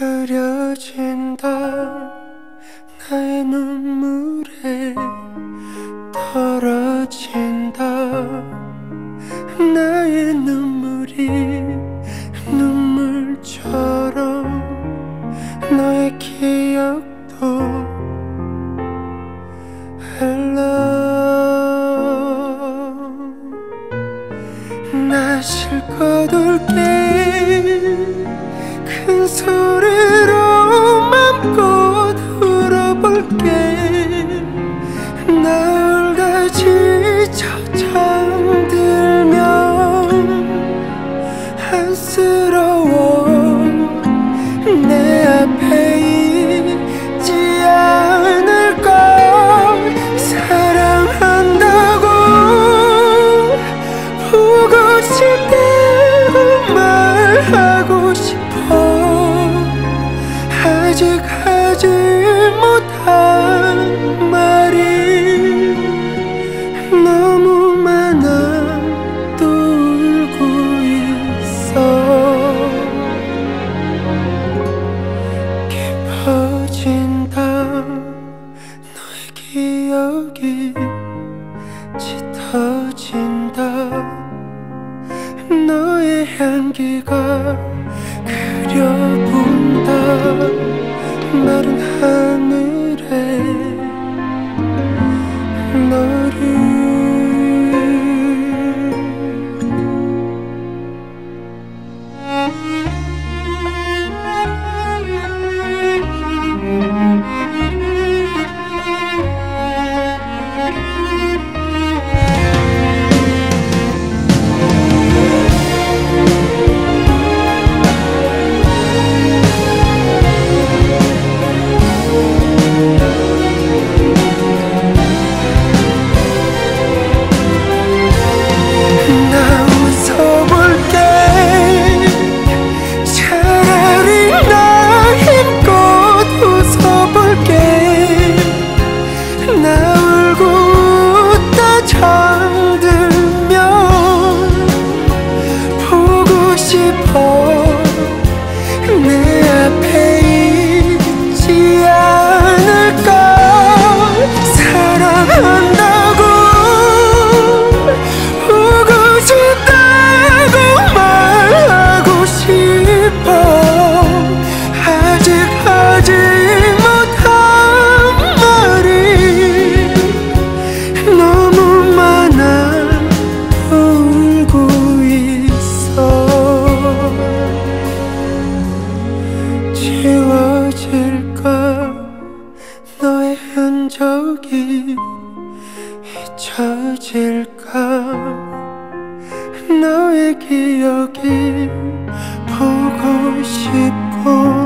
흐려진다. 나의 눈물에 떨어진다. 나의 눈물이 눈물처럼 너의 기억도 흘러 나 실컷 울게 싶다고 말하고 싶어. 아직 하지 못한 의 향기가 그려본다. 마른 하 지워질까? 너의 흔적이 잊혀질까? 너의 기억이 보고 싶고